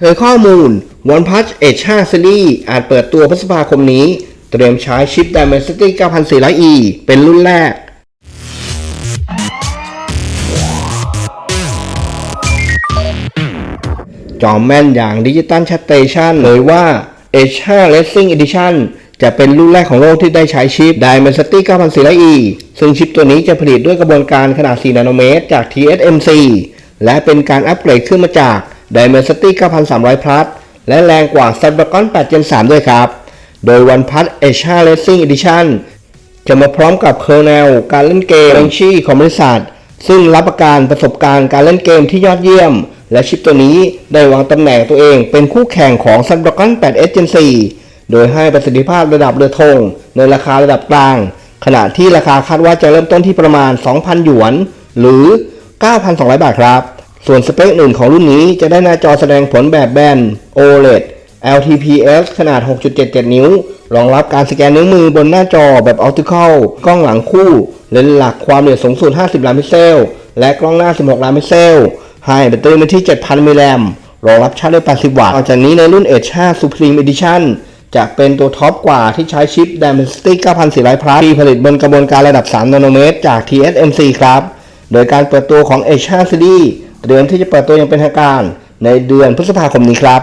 เผยข้อมูล OnePlus Edge 5 Series อาจเปิดตัวพฤษภาคมนี้ เตรียมใช้ชิป Dimensity 9400E เป็นรุ่นแรก จอมแม่นอย่างดิจิตอลชัดเตชันเลยว่า Edge 5 Racing Edition จะเป็นรุ่นแรกของโลกที่ได้ใช้ชิป Dimensity 9400E ซึ่งชิปตัวนี้จะผลิตด้วยกระบวนการขนาด 4 นาโนเมตรจาก TSMC และเป็นการอัปเกรดขึ้นมาจาก Dimensity 9300 Plus และแรงกว่า Snapdragon 8 Gen 3 ด้วยครับ โดย OnePlus Edge 5 Racing Edition จะมาพร้อมกับเคอร์เนลการเล่นเกม r ชีของบริษัท ซึ่งรับประกันประสบการณ์การเล่นเกมที่ยอดเยี่ยม และชิปตัวนี้ได้วางตำแหน่งตัวเองเป็นคู่แข่งของ Snapdragon 8 Gen 4 โดยให้ประสิทธิภาพระดับเรือธงในราคาระดับกลาง ขณะที่ราคาคาดว่าจะเริ่มต้นที่ประมาณ 2,000 หยวน หรือ 9,200 บาทครับ ส่วนสเปคอื่นของรุ่นนี้จะได้หน้าจอแสดงผลแบบแบน OLED LTPS ขนาด 6.77 นิ้ว รองรับการสแกนนิ้วมือบนหน้าจอแบบ Optical กล้องหลังคู่ เลนส์หลักความละเอียดสูงสุด 50 ล้านพิกเซล และกล้องหน้า 16 ล้านพิกเซล ให้แบตเตอรี่มาที่ 7,000 มิลลิแอมป์รองรับชาร์จได้ 80 วัตต์นอกจากนี้ในรุ่น Edge 5 Supreme Edition จะเป็นตัวท็อปกว่าที่ใช้ชิป Dimensity 9400 Plus ที่ผลิตบนกระบวนการระดับ 3 นาโนเมตร จาก TSMC ครับ โดยการเปิดตัวของ Edge 5 Series เตรียมที่จะเปิดตัวอย่างเป็นทางการในเดือนพฤษภาคมนี้ครับ